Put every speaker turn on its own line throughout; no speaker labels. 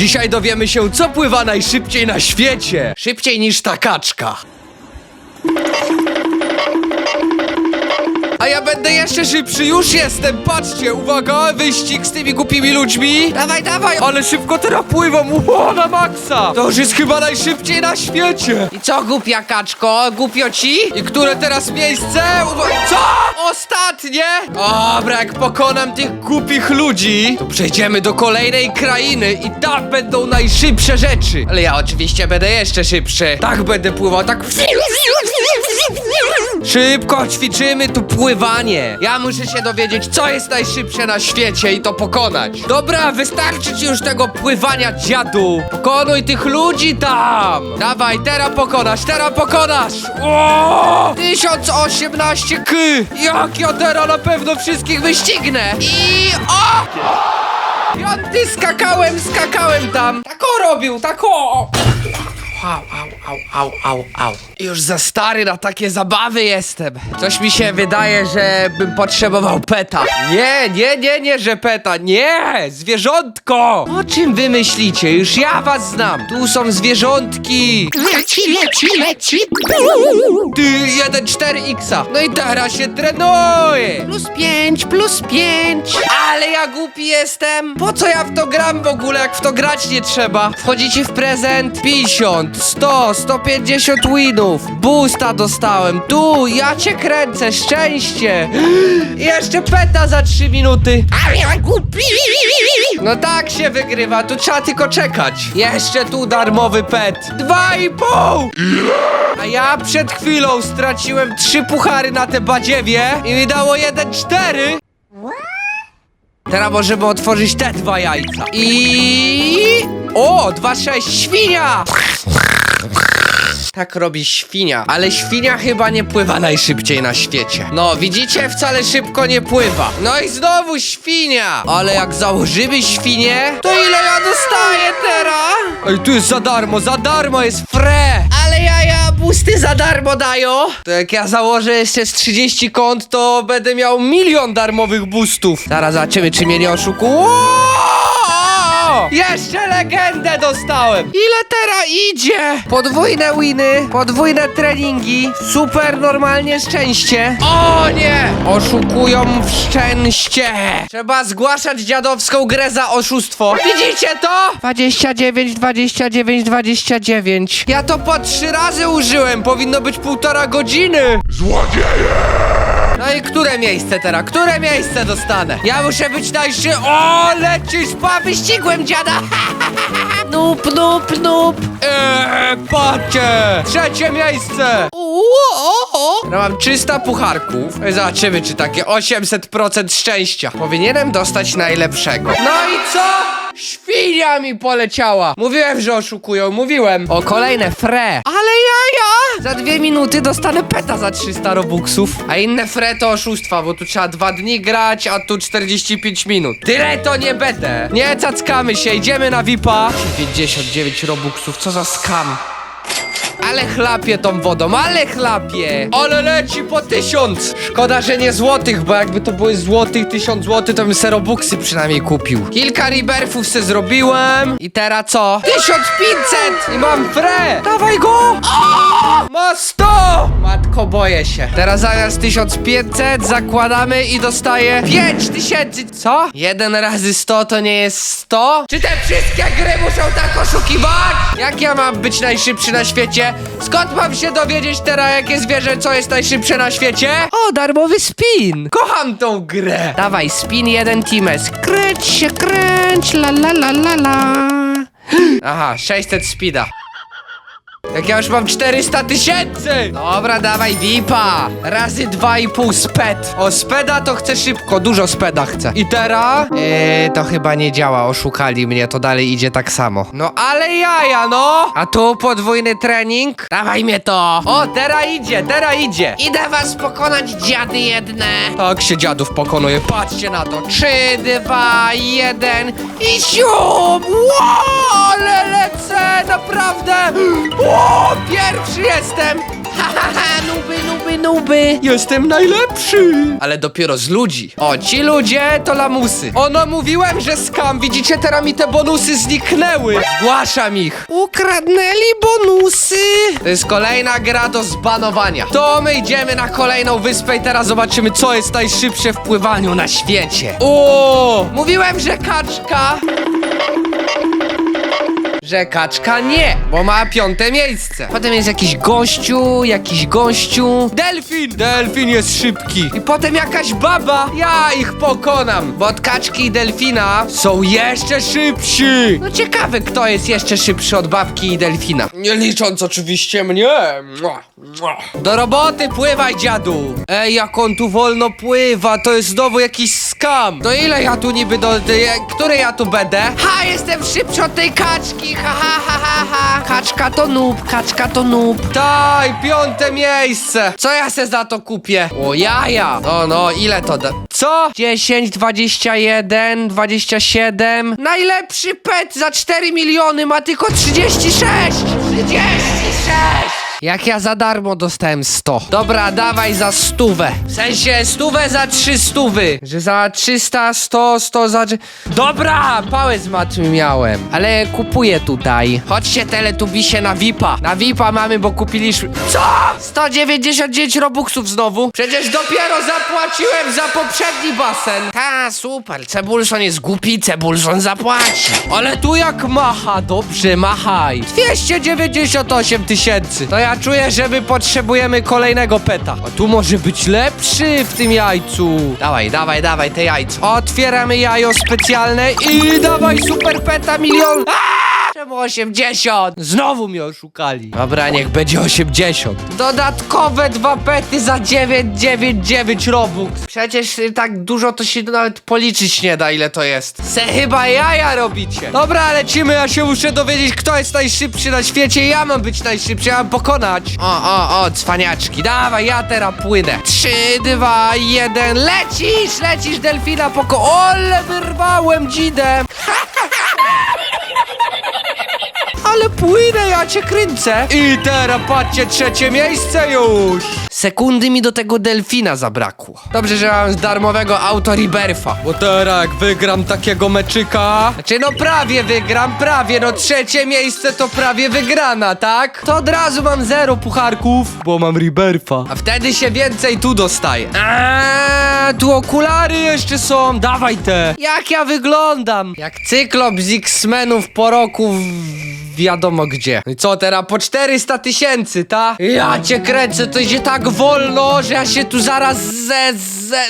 Dzisiaj dowiemy się, co pływa najszybciej na świecie. Szybciej niż ta kaczka. A ja będę jeszcze szybszy, już jestem, patrzcie, uwaga, wyścig z tymi głupimi ludźmi. Dawaj, dawaj, ale szybko teraz pływam, Ło, na maksa. To już jest chyba najszybciej na świecie. I co, głupia kaczko, głupio ci? I które teraz miejsce? Uwa- co? Ostatnie? Dobra, jak pokonam tych głupich ludzi, to przejdziemy do kolejnej krainy i tam będą najszybsze rzeczy. Ale ja oczywiście będę jeszcze szybszy. Tak będę pływał, tak... Szybko ćwiczymy tu pływanie. Ja muszę się dowiedzieć, co jest najszybsze na świecie i to pokonać. Dobra, wystarczy ci już tego pływania, dziadu. Pokonuj tych ludzi tam. Dawaj, teraz pokonasz, teraz pokonasz. O! 1018 k. Jak ja teraz na pewno wszystkich wyścignę. I o! Piąty skakałem, skakałem tam. Tak o robił, tak o. Au, au, au, au, au, au. Już za stary na takie zabawy jestem. Coś mi się wydaje, że bym potrzebował peta. Nie, nie, nie, nie, że peta. Nie! Zwierzątko! O czym wy myślicie? Już ja was znam. Tu są zwierzątki.
Leci, leci, leci.
Ty, 1-4 No i teraz się trenuje.
Plus pięć, plus pięć.
Ale ja głupi jestem! Po co ja w to gram w ogóle, jak w to grać nie trzeba? Wchodzicie w prezent 50, 100, 150 winów. Boosta dostałem. Tu, ja cię kręcę, szczęście. Jeszcze peta za 3 minuty. No tak się wygrywa, tu trzeba tylko czekać. Jeszcze tu darmowy pet. Dwa i pół! A ja przed chwilą straciłem trzy puchary na te badziewie i mi dało jeden cztery. Teraz możemy otworzyć te dwa jajca. I... O, dwa sześć, świnia! Tak robi świnia, ale świnia chyba nie pływa najszybciej na świecie. No, widzicie? Wcale szybko nie pływa. No i znowu świnia! Ale jak założymy świnię, to ile ja dostaję teraz? Ej, tu jest za darmo, za darmo jest fre! Busty za darmo dają. To jak ja założę jeszcze z 30 kont, to będę miał milion darmowych boostów. Zaraz zobaczymy, czy mnie nie oszukują. Jeszcze legendę dostałem! Ile teraz idzie? Podwójne winy, podwójne treningi, super normalnie szczęście. O nie! Oszukują w szczęście. Trzeba zgłaszać dziadowską grę za oszustwo. Widzicie to? 29, 29, 29. Ja to po trzy razy użyłem, powinno być półtora godziny. No i które miejsce teraz? Które miejsce dostanę? Ja muszę być najszy... O, lecisz, pa, wyścigłem dziada! Nup, nup, nup! Eee, patrzcie! Trzecie miejsce! Ja mam 300 pucharków. Zobaczymy, czy takie 800% szczęścia. Powinienem dostać najlepszego. No i co? Świnia mi poleciała! Mówiłem, że oszukują, mówiłem. O, kolejne fre. Ale jaja! Za dwie minuty dostanę peta za 300 robuxów. A inne fre to oszustwa, bo tu trzeba dwa dni grać, a tu 45 minut. Tyle to nie będę. Nie cackamy się, idziemy na VIPa. 59 robuxów, co za skam. Ale chlapie tą wodą, ale chlapie! Ale leci po tysiąc! Szkoda, że nie złotych, bo jakby to były złotych, tysiąc złotych, to bym se robuxy przynajmniej kupił. Kilka rebirthów se zrobiłem. I teraz co? 1500! I mam fre! Dawaj go! O! Ma 100! Matko, boję się. Teraz zamiast 1500 zakładamy i dostaję 5000. Co? Jeden razy 100 to nie jest 100? Czy te wszystkie gry muszą tak oszukiwać? Jak ja mam być najszybszy na świecie? Skąd mam się dowiedzieć teraz, jakie zwierzę, co jest najszybsze na świecie? O, darmowy spin! Kocham tą grę! Dawaj, spin jeden Times. Kręć się, kręć, la la la la la. Aha, 600 speeda. Jak ja już mam 400 tysięcy! Dobra, dawaj VIPa! Razy 2,5 sped. O, speda to chcę szybko, dużo speda chcę. I teraz? Eee, to chyba nie działa, oszukali mnie, to dalej idzie tak samo. No ale jaja, no! A tu podwójny trening? Dawaj mnie to! O, teraz idzie, teraz idzie! Idę was pokonać, dziady jedne! Tak się dziadów pokonuje, patrzcie na to. 3, 2, 1 i sium! Wow, ale lecę, naprawdę! O, pierwszy jestem! Ha, ha, ha, nuby, nuby, nuby. Jestem najlepszy. Ale dopiero z ludzi. O, ci ludzie to lamusy. Ono mówiłem, że skam. Widzicie, teraz mi te bonusy zniknęły. Zgłaszam ich. Ukradnęli bonusy. To jest kolejna gra do zbanowania. To my idziemy na kolejną wyspę i teraz zobaczymy, co jest najszybsze w pływaniu na świecie. O, mówiłem, że kaczka. Że kaczka nie, bo ma piąte miejsce. Potem jest jakiś gościu, jakiś gościu. Delfin! Delfin jest szybki. I potem jakaś baba. Ja ich pokonam. Bo od kaczki i delfina są jeszcze szybsi. No ciekawe, kto jest jeszcze szybszy od babki i delfina. Nie licząc oczywiście mnie. Mua, mua. Do roboty pływaj, dziadu. Ej, jak on tu wolno pływa, to jest znowu jakiś skam. To ile ja tu niby do... do który ja tu będę? Ha, jestem szybszy od tej kaczki. Ha, ha, ha, ha, ha. Kaczka to noob, kaczka to noob. Daj, piąte miejsce. Co ja se za to kupię? O, jaja. No, no, ile to da? Co? 10, 21, 27. Najlepszy pet za 4 miliony ma tylko 36. 36. Jak ja za darmo dostałem 100. Dobra, dawaj za stówę. W sensie stówę za trzy stówy. Że za 300, 100, 100 za... Dobra, pałę z matmy miałem. Ale kupuję tutaj. Chodźcie teletubisie na VIPa. Na VIPa mamy, bo kupiliśmy... Co? 199 robuxów znowu? Przecież dopiero zapłaciłem za poprzedni basen. Ta, super. Cebulson jest głupi, Cebulson zapłaci. Ale tu jak macha, dobrze, machaj. 298 tysięcy. To ja czuję, że my potrzebujemy kolejnego peta. A tu może być lepszy w tym jajcu. Dawaj, dawaj, dawaj te jajco. Otwieramy jajo specjalne i dawaj super peta milion. Aaaa! Czemu 80? Znowu mnie oszukali. Dobra, niech będzie 80. Dodatkowe dwa pety za 999 robux. Przecież y, tak dużo to się nawet policzyć nie da, ile to jest. Se chyba jaja robicie. Dobra, lecimy, ja się muszę dowiedzieć, kto jest najszybszy na świecie. Ja mam być najszybszy, ja mam pokonać. O, o, o, cwaniaczki. Dawaj, ja teraz płynę. 3, 2, 1, lecisz, lecisz, delfina poko... Ole, wyrwałem dzidę. Ale płynę, ja cię kręcę. I teraz patrzcie, trzecie miejsce już. Sekundy mi do tego delfina zabrakło. Dobrze, że mam z darmowego auto Riberfa. Bo teraz jak wygram takiego meczyka... Znaczy no prawie wygram, prawie, no trzecie miejsce to prawie wygrana, tak? To od razu mam zero pucharków, bo mam Riberfa. A wtedy się więcej tu dostaje. Aaaa, tu okulary jeszcze są, dawaj te. Jak ja wyglądam? Jak cyklop z X-Menów po roku w wiadomo gdzie. No i co teraz? Po 400 tysięcy, ta? Ja cię kręcę, to idzie tak wolno, że ja się tu zaraz ze... ze...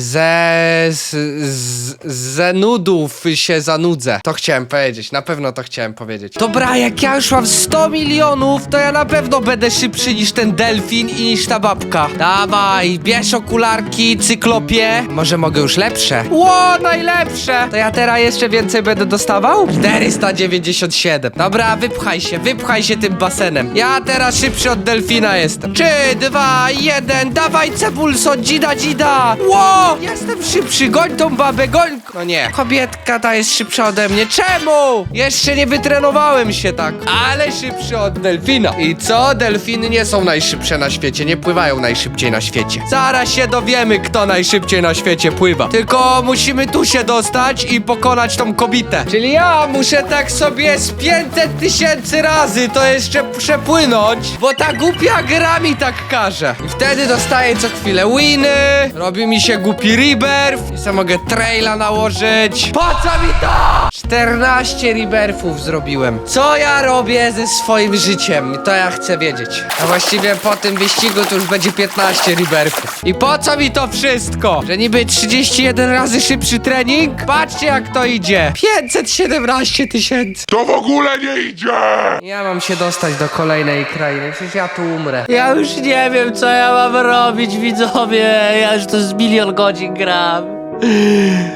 ze... z, ze nudów się zanudzę. To chciałem powiedzieć, na pewno to chciałem powiedzieć. Dobra, jak ja już mam 100 milionów, to ja na pewno będę szybszy niż ten delfin i niż ta babka. Dawaj, bierz okularki, cyklopie. Może mogę już lepsze? Ło, najlepsze! To ja teraz jeszcze więcej będę dostawał? 497. Dobra, wypchaj się, wypchaj się tym basenem. Ja teraz szybszy od delfina jestem. 3, 2, 1, dawaj cebulson, dzida, dzida! Ło! Jestem szybszy, goń tą babę, goń! No nie. Kobietka ta jest szybsza ode mnie. Czemu? Jeszcze nie wytrenowałem się tak. Ale szybszy od delfina. I co? Delfiny nie są najszybsze na świecie, nie pływają najszybciej na świecie. Zaraz się dowiemy, kto najszybciej na świecie pływa. Tylko musimy tu się dostać i pokonać tą kobietę. Czyli ja muszę tak sobie z 500 tysięcy razy to jeszcze przepłynąć, bo ta głupia gra mi tak każe. I wtedy dostaję co chwilę winy, robi mi się głupi rebirth sobie mogę traila nałożyć. Po co mi to? 14 rebirthów zrobiłem. Co ja robię ze swoim życiem? To ja chcę wiedzieć. A właściwie po tym wyścigu to już będzie 15 rebirthów. I po co mi to wszystko? Że niby 31 razy szybszy trening? Patrzcie jak to idzie. 517 tysięcy.
To w ogóle nie idzie!
Ja mam się dostać do kolejnej krainy, przecież ja tu umrę. Ja już nie wiem, co ja mam robić, widzowie. Ja już to z milion godzin gram.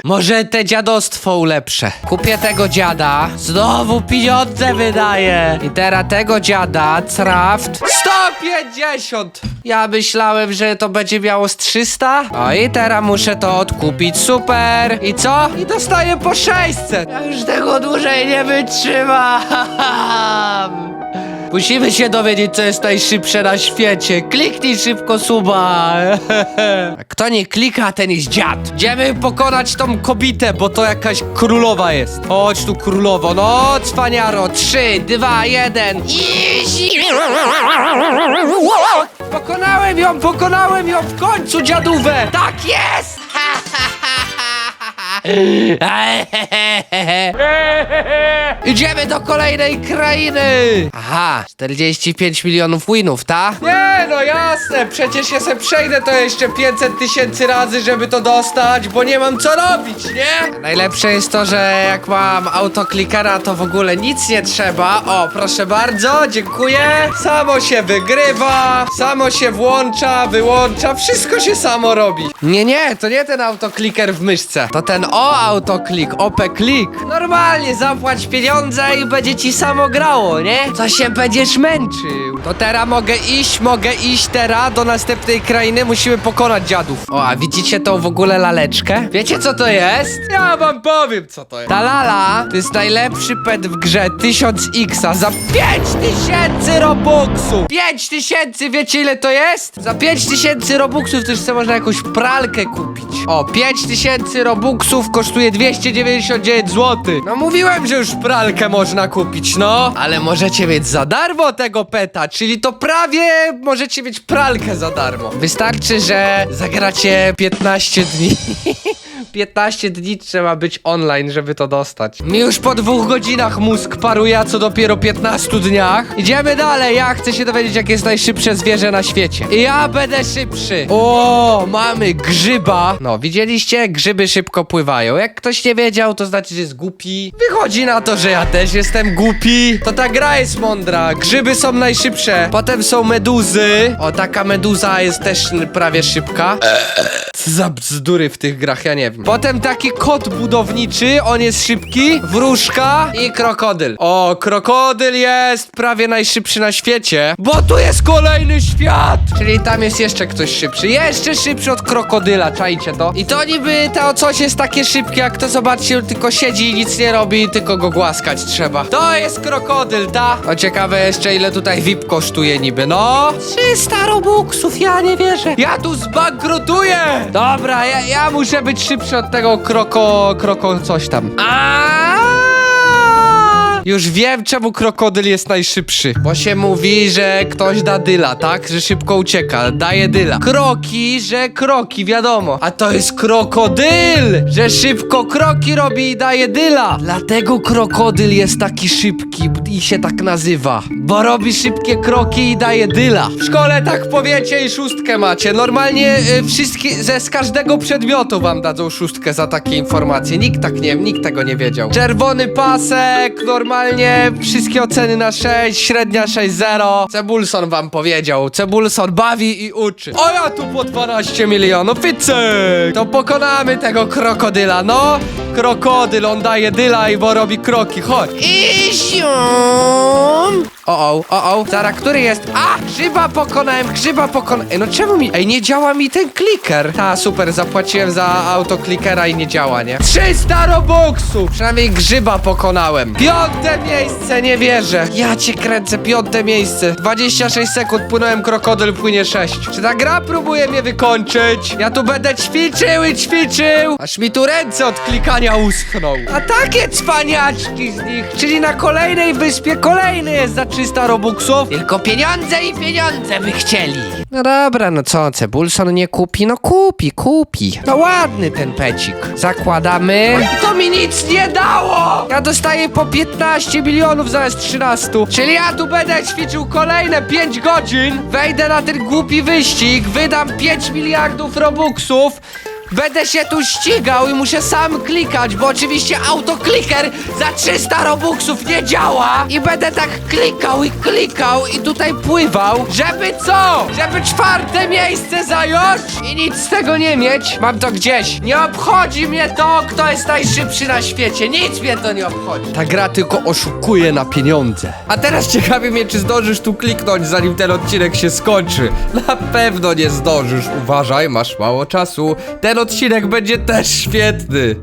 Może te dziadostwo ulepszę. Kupię tego dziada. Znowu pieniądze wydaję. I teraz tego dziada, craft. 150! Ja myślałem, że to będzie miało z 300. O i teraz muszę to odkupić. Super! I co? I dostaję po 600. Ja już tego dłużej nie wytrzymam. Musimy się dowiedzieć, co jest najszybsze na świecie. Kliknij szybko suba. Kto nie klika, ten jest dziad. Idziemy pokonać tą kobietę, bo to jakaś królowa jest. Chodź tu królowo, no cwaniaro. Trzy, dwa, jeden. Pokonałem ją, pokonałem ją w końcu, dziadówę. Tak jest. Idziemy do kolejnej krainy! Aha, 45 milionów winów, ta? Nie, no jasne, przecież ja se przejdę to jeszcze 500 tysięcy razy, żeby to dostać, bo nie mam co robić, nie? Najlepsze jest to, że jak mam autoklikera, to w ogóle nic nie trzeba. O, proszę bardzo, dziękuję. Samo się wygrywa, samo się włącza, wyłącza, wszystko się samo robi. Nie, nie, to nie ten autokliker w myszce. To ten o autoklik, OP klik. Normalnie zapłać pieniądze i będzie ci samo grało, nie? Co się będziesz męczył? To teraz mogę iść, mogę iść teraz do następnej krainy, musimy pokonać dziadów. O, a widzicie tą w ogóle laleczkę? Wiecie co to jest? Ja wam powiem co to jest. Ta lala to jest najlepszy pet w grze 1000x za 5000 robuxów. 5000, wiecie ile to jest? Za 5000 robuxów też sobie można jakąś pralkę kupić. O, 5000 robuxów kosztuje 299 zł. No mówiłem, że już pralkę można kupić, no. Ale możecie mieć za darmo tego peta, czyli to prawie możecie mieć pralkę za darmo. Wystarczy, że zagracie 15 dni. 15 dni trzeba być online, żeby to dostać. Mi już po dwóch godzinach mózg paruje, a co dopiero 15 dniach. Idziemy dalej, ja chcę się dowiedzieć, jakie jest najszybsze zwierzę na świecie. I ja będę szybszy. O, mamy grzyba. No, widzieliście? Grzyby szybko pływają. Jak ktoś nie wiedział, to znaczy, że jest głupi. Wychodzi na to, że ja też jestem głupi. To ta gra jest mądra. Grzyby są najszybsze. Potem są meduzy. O, taka meduza jest też prawie szybka. Co za bzdury w tych grach, ja nie wiem. Potem taki kot budowniczy, on jest szybki, wróżka i krokodyl. O, krokodyl jest prawie najszybszy na świecie, bo tu jest kolejny świat! Czyli tam jest jeszcze ktoś szybszy, jeszcze szybszy od krokodyla, czajcie to? I to niby to coś jest takie szybkie, jak to zobaczcie, tylko siedzi i nic nie robi, tylko go głaskać trzeba. To jest krokodyl, ta? O, ciekawe jeszcze ile tutaj VIP kosztuje niby, no? 300 robuxów, ja nie wierzę. Ja tu zbankrutuję! Dobra, ja, ja muszę być szybszy od tego kroko, kroko coś tam. Aaaa! Już wiem, czemu krokodyl jest najszybszy. Bo się mówi, że ktoś da dyla, tak? Że szybko ucieka, daje dyla. Kroki, że kroki, wiadomo. A to jest krokodyl! Że szybko kroki robi i daje dyla. Dlatego krokodyl jest taki szybki i się tak nazywa. Bo robi szybkie kroki i daje dyla. W szkole tak powiecie i szóstkę macie. Normalnie y, wszystkie, ze z każdego przedmiotu wam dadzą szóstkę za takie informacje. Nikt tak nie, nikt tego nie wiedział. Czerwony pasek, normalnie wszystkie oceny na 6, średnia 6,0. Cebulson wam powiedział. Cebulson bawi i uczy. O ja tu po 12 milionów i cyk! To pokonamy tego krokodyla, no. Krokodyl, on daje dyla i bo robi kroki, chodź. I zium! O, o, o, o, Zara, który jest? A, grzyba pokonałem, grzyba pokonałem. Ej, no czemu mi, ej, nie działa mi ten kliker. Ta, super, zapłaciłem za autoklikera i nie działa, nie? 300 robuxów! Przynajmniej grzyba pokonałem. Piąte miejsce, nie wierzę. Ja cię kręcę, piąte miejsce. 26 sekund, płynąłem, krokodyl płynie 6. Czy ta gra próbuje mnie wykończyć? Ja tu będę ćwiczył i ćwiczył, aż mi tu ręce od klikania uschną. A takie cwaniaczki z nich, czyli na kolejnej wyspie kolejny jest 300 robuxów. Tylko pieniądze i pieniądze by chcieli. No dobra, no co, Cebulson nie kupi? No kupi, kupi. No ładny ten pecik. Zakładamy. To mi nic nie dało! Ja dostaję po 15 milionów zamiast 13. Czyli ja tu będę ćwiczył kolejne 5 godzin. Wejdę na ten głupi wyścig, wydam 5 miliardów robuxów. Będę się tu ścigał i muszę sam klikać, bo oczywiście autokliker za 300 robuxów nie działa i będę tak klikał i klikał i tutaj pływał, żeby co? Żeby czwarte miejsce zająć i nic z tego nie mieć. Mam to gdzieś. Nie obchodzi mnie to, kto jest najszybszy na świecie. Nic mnie to nie obchodzi. Ta gra tylko oszukuje na pieniądze. A teraz ciekawi mnie, czy zdążysz tu kliknąć, zanim ten odcinek się skończy. Na pewno nie zdążysz. Uważaj, masz mało czasu. Ten odcinek będzie też świetny.